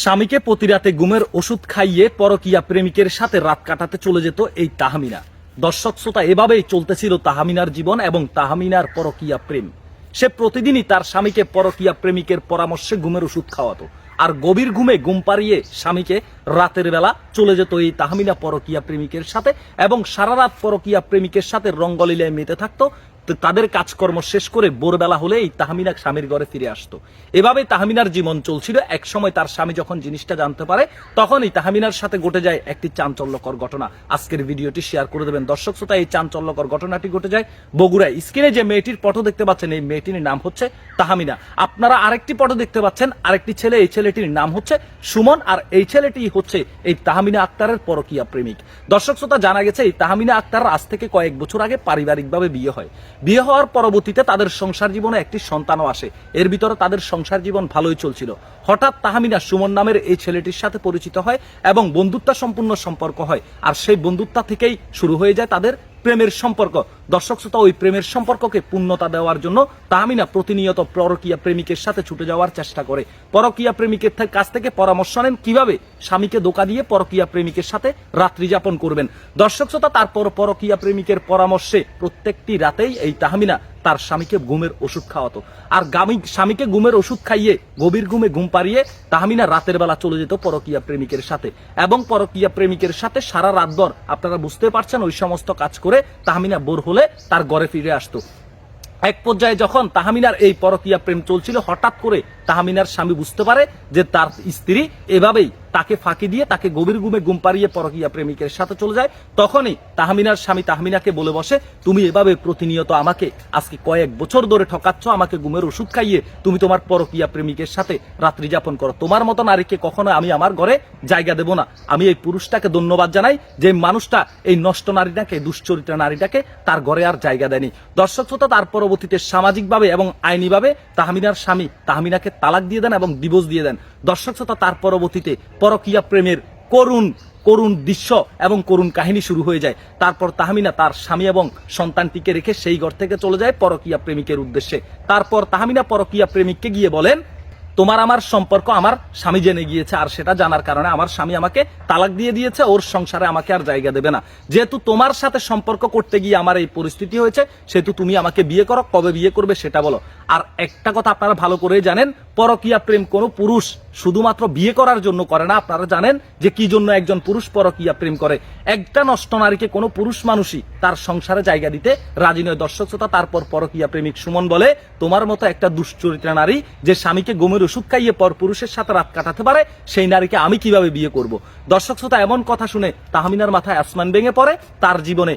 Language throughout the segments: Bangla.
স্বামীকে প্রতি রাতে ঘুমের ওষুধ খাইয়ে পরকিয়া প্রেমিকের সাথে রাত কাটাতে চলে যেত এই তাহমিনা। দর্শক শ্রোতা, এভাবেই চলতেছিল তাহামিনার জীবন এবং তাহামিনার পরকিয়া প্রেম। সে প্রতিদিনই তার স্বামীকে পরকিয়া প্রেমিকের পরামর্শে ঘুমের ওষুধ খাওয়াতো। আর গভীর ঘুমে ঘুম পাড়িয়ে স্বামীকে রাতের বেলা চলে যেত এই তাহমিনা পরকিয়া প্রেমিকের সাথে এবং সারা রাত পরকিয়া প্রেমিকের সাথে রঙ্গলীলায় মেতে থাকতো তাদের কাজকর্ম শেষ করে ভোরবেলা হলে এই তাহমিনা স্বামীর ঘরে ফিরে আসতো। এভাবে তাহমিনার জীবন চলছিল। এক সময় তার স্বামী যখন জিনিসটা জানতে পারে তখন এই তাহমিনার সাথে ঘটে যায় একটি চাঞ্চল্যকর ঘটনা। আজকের ভিডিওটি শেয়ার করে দেবেন। দর্শক শ্রোতা, এই চাঞ্চল্যকর ঘটনাটি ঘটে যায় বগুড়ায়। স্ক্রিনে যে মেয়েটির ফটো দেখতে পাচ্ছেন, এই মেয়েটির নাম হচ্ছে তাহমিনা। আপনারা আরেকটি ফটো দেখতে পাচ্ছেন, আরেকটি ছেলে, এই ছেলেটির নাম হচ্ছে সুমন, আর এই ছেলেটি হচ্ছে এই তাহমিনা আক্তারের পরকিয়া প্রেমিক। দর্শক শ্রোতা, জানা গেছে এই তাহমিনা আক্তার আজ থেকে কয়েক বছর আগে পারিবারিকভাবে বিয়ে হয়। বিয়ে হওয়ার পরবর্তীতে তাদের সংসার জীবনে একটি সন্তানও আসে। এর ভিতরে তাদের সংসার জীবন ভালোই চলছিল। হঠাৎ তাহমিনা সুমন নামের এই ছেলেটির সাথে পরিচিত হয় এবং বন্ধুত্ব সম্পূর্ণ সম্পর্ক হয়। আর সেই বন্ধুত্ব থেকেই শুরু হয়ে যায় তাদের প্রেমের সম্পর্ক। দর্শক শ্রোতা, ওই প্রেমের সম্পর্ককে পূর্ণতা দেওয়ার জন্য তাহমিনা প্রতিনিয়ত পরকীয়া প্রেমিকের সাথে ছুটে যাওয়ার চেষ্টা করে। পরকীয়া প্রেমিকের কাছ থেকে পরামর্শ নেন কীভাবে স্বামীকে দোকা দিয়ে পরকীয়া প্রেমিকের সাথে রাত্রি যাপন করবেন। দর্শক শ্রোতা, তারপর পরকীয়া প্রেমিকের পরামর্শে প্রত্যেকটি রাতেই এই তাহমিনা তার স্বামীকে ঘুমের ওষুধ খাওয়াতো। আর গামী স্বামীকে ঘুমের ওষুধ খাইয়ে, গভীর ঘুমে ঘুম পাড়িয়ে তাহমিনা রাতের বেলা চলে যেত পরকীয়া প্রেমিকের সাথে। এবং পরকীয়া প্রেমিকের সাথে সারা রাতভর আপনারা বুঝতে পারছেন, ওই সমস্ত কাজ করে তাহমিনা বোর হলে তার ঘরে ফিরে আসতো। এক পর্যায়ে যখন তাহমিনার এই পরকীয়া প্রেম চলছিল, হঠাৎ করে তাহমিনার স্বামী বুঝতে পারে যে তার স্ত্রী এভাবেই তাকে ফাঁকি দিয়ে তাকে গভীর গুমে গুম পাড়িয়ে পরকীয়া প্রেমিকের সাথে চলে যায়। তখনই তাহমিনার স্বামী তাহমিনাকে বলে বসে, তুমি এভাবে প্রতিনিয়ত আমাকে আজকে কয়েক বছর ধরে ঠকাচ্ছ, আমাকে গুমের ওষুধ খাইয়ে তুমি তোমার পরকীয়া প্রেমিকের সাথে রাত্রি যাপন করো। তোমার মতো নারীকে কখনো আমি আমার ঘরে জায়গা দেব না। আমি এই পুরুষটাকে ধন্যবাদ জানাই যে মানুষটা এই নষ্ট নারীটাকে দুশ্চরিত্র নারীটাকে তার ঘরে আর জায়গা দেয়নি। দর্শক শ্রোতা, তার পরবর্তীতে সামাজিকভাবে এবং আইনিভাবে তাহমিনার স্বামী তাহমিনাকে তালাক দিয়ে দেন এবং ডিভোর্স দিয়ে দেন। দর্শক শ্রোতা, তার পরবর্তীতে পরকীয়া প্রেমের করুণ করুণ দৃশ্য এবং করুণ কাহিনী শুরু হয়ে যায়। তারপর তাহমিনা তার স্বামী এবং সন্তানটিকে রেখে সেই ঘর থেকে চলে যায় পরকীয়া প্রেমিকের উদ্দেশ্যে। তারপর তাহমিনা পরকীয়া প্রেমিককে গিয়ে বলেন, তোমার আমার সম্পর্ক আমার স্বামী জেনে গিয়েছে আর সেটা জানার কারণে আমার স্বামী আমাকে তালাক দিয়ে দিয়েছে, ওর সংসারে আমাকে আর জায়গা দেবে না। যেহেতু তোমার সাথে সম্পর্ক করতে গিয়ে আমার এই পরিস্থিতি হয়েছে, সেহেতু তুমি আমাকে বিয়ে করো, কবে বিয়ে করবে সেটা বলো। আর একটা কথা আপনারা ভালো করে জানেন, পরকীয়া প্রেম কোনো পুরুষ শুধুমাত্র বিয়ে করার জন্য করে না, আপনারা জানেন যে কি জন্য একজন পুরুষ পরকীয়া প্রেম করে। একটা নষ্ট নারীকে কোনো পুরুষ মানুষই তার সংসারে জায়গা দিতে রাজি নয়। দর্শক শ্রোতা, তারপর পরকীয়া প্রেমিক সুমন বলে, তোমার মতো একটা দুশ্চরিত্রা নারী যে স্বামীকে গোমের ওষুধ খাইয়ে পর পুরুষের সাথে রাত কাটাতে পারে, সেই নারীকে আমি কীভাবে বিয়ে করব? দর্শক শ্রোতা, এমন কথা শুনে তাহমিনার মাথায় আসমান ভেঙে পড়ে। তার জীবনে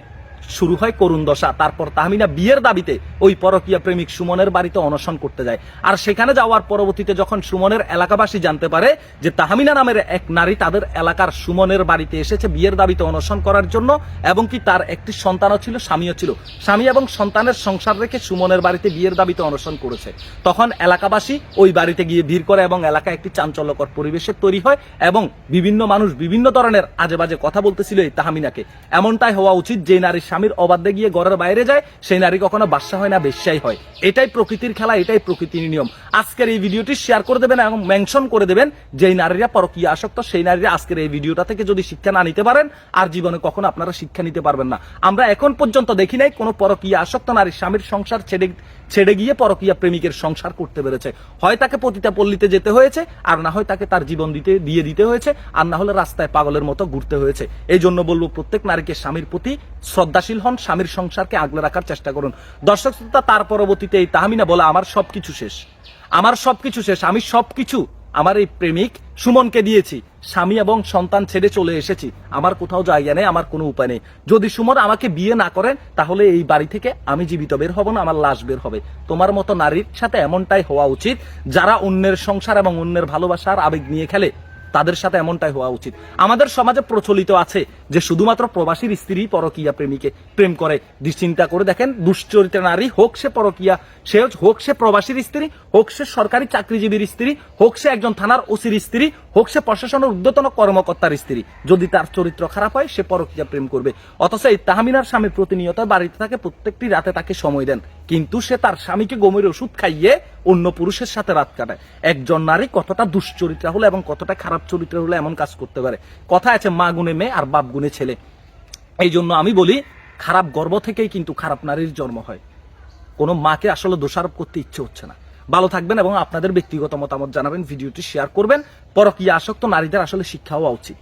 শুরু হয় করুণ দশা, তারপর তাহমিনা বিয়ের দাবিতে ওই পরকীয়া প্রেমিক সুমনের বাড়িতে অনশন করতে যায়। আর সেখানে যাওয়ার পরবর্তীতে যখন সুমনের এলাকাবাসী জানতে পারে যে তাহমিনা নামের এক নারী তাদের এলাকার সুমনের বাড়িতে এসেছে বিয়ের দাবিতে অনশন করার জন্য, এবং কি তার একটি সন্তানও ছিল, স্বামীও ছিল। স্বামী এবং সন্তানের সংসার রেখে সুমনের বাড়িতে বিয়ের দাবিতে অনশন করেছে। তখন এলাকাবাসী ওই বাড়িতে গিয়ে ভিড় করে এবং এলাকায় একটি চাঞ্চল্যকর পরিবেশে তৈরি হয় এবং বিভিন্ন মানুষ বিভিন্ন ধরনের আজে বাজে কথা বলতেছিল এই তাহামিনাকে। এমনটাই হওয়া উচিত যে নারী স্বামীর অবাধ্যে গিয়ে ঘরের বাইরে যায়, সেই নারী কখনো বাসা হয় না, বেশ্যাই হয়। এটাই প্রকৃতির খেলা, এটাই প্রকৃতির নিয়ম। আজকের এই ভিডিওটি শেয়ার করে দেবেন এবং মেনশন করে দেবেন যেই নারীরা পরকীয়া আসক্ত, সেই নারীরা আজকের এই ভিডিওটা থেকে যদি শিক্ষা না নিতে পারেন, আর জীবনে কখনো আপনারা শিক্ষা নিতে পারবেন না। আমরা এখন পর্যন্ত দেখি নাই কোনো পরকীয়া আসক্ত নারী স্বামীর সংসার ছেড়ে ছেড়ে গিয়ে পরকীয়া প্রেমিকের সংসার করতে পেরেছে। হয় তাকে পতিতা পল্লীতে যেতে হয়েছে, আর না হয় তাকে তার জীবন দিতে, দিয়ে দিতে হয়েছে, আর না হলে রাস্তায় পাগলের মতো ঘুরতে হয়েছে। এই জন্য বলব প্রত্যেক নারীকে স্বামীর প্রতি শ্রদ্ধাশীল হন, স্বামীর সংসারকে আগলে রাখার চেষ্টা করুন। দর্শক শ্রোতা, তার পরবর্তীতে এই তাহমিনা বলে, আমার সবকিছু শেষ। আমার সবকিছু শেষ। আমি সবকিছু আমার এই প্রেমিক সুমনকে দিয়েছি। স্বামী এবং সন্তান ছেড়ে চলে এসেছি। আমার কোথাও জায়গা নেই, আমার কোনো উপায় নেই। যদি সুমন আমাকে বিয়ে না করেন, তাহলে এই বাড়ি থেকে আমি জীবিত বের হব না, আমার লাশ বের হবে। তোমার মতো নারীর সাথে এমনটাই হওয়া উচিত, যারা অন্যের সংসার এবং অন্যের ভালোবাসার আবেগ নিয়ে খেলে। তাদের সাথে এমনটাই হওয়া উচিত। আমাদের সমাজে প্রচলিত আছে যে শুধুমাত্র প্রবাসীর স্ত্রী পরকীয়া প্রেমিকে প্রেম করে। দুশ্চিন্তা করে দেখেন, দুশ্চরিত্র নারী, হোক সে পরকীয়া, সে হোক সে প্রবাসীর স্ত্রী, হোক সে সরকারি চাকরিজীবীর স্ত্রী, হোক সে একজন থানার ওসির স্ত্রী, হোক সে প্রশাসনের ঊর্ধ্বতন কর্মকর্তার স্ত্রী। যদি তার চরিত্র খারাপ হয়, সে পরকীয়া প্রেম করবে। অথচ এই তাহমিনার স্বামী প্রতিনিয়ত বাড়িতে থাকে, প্রত্যেকটি রাতে তাকে সময় দেন। কিন্তু সে তার স্বামীকে গমের ওষুধ খাইয়ে অন্য পুরুষের সাথে রাত কাটায়। একজন নারী কতটা দুশ্চরিত্রা হলে এবং কতটা খারাপ চরিত্র হলে এমন কাজ করতে পারে? কথা আছে মা গুণে মেয়ে আর বাপ গুণে ছেলে। এই জন্য আমি বলি, খারাপ গর্ব থেকেই কিন্তু খারাপ নারীর জন্ম হয়। কোনো মাকে আসলে দোষারোপ করতে ইচ্ছে হচ্ছে না। ভালো থাকবেন এবং আপনাদের ব্যক্তিগত মতামত জানাবেন, ভিডিওটি শেয়ার করবেন। পরকীয়া আসক্ত নারীদের আসলে শিক্ষা হওয়া উচিত।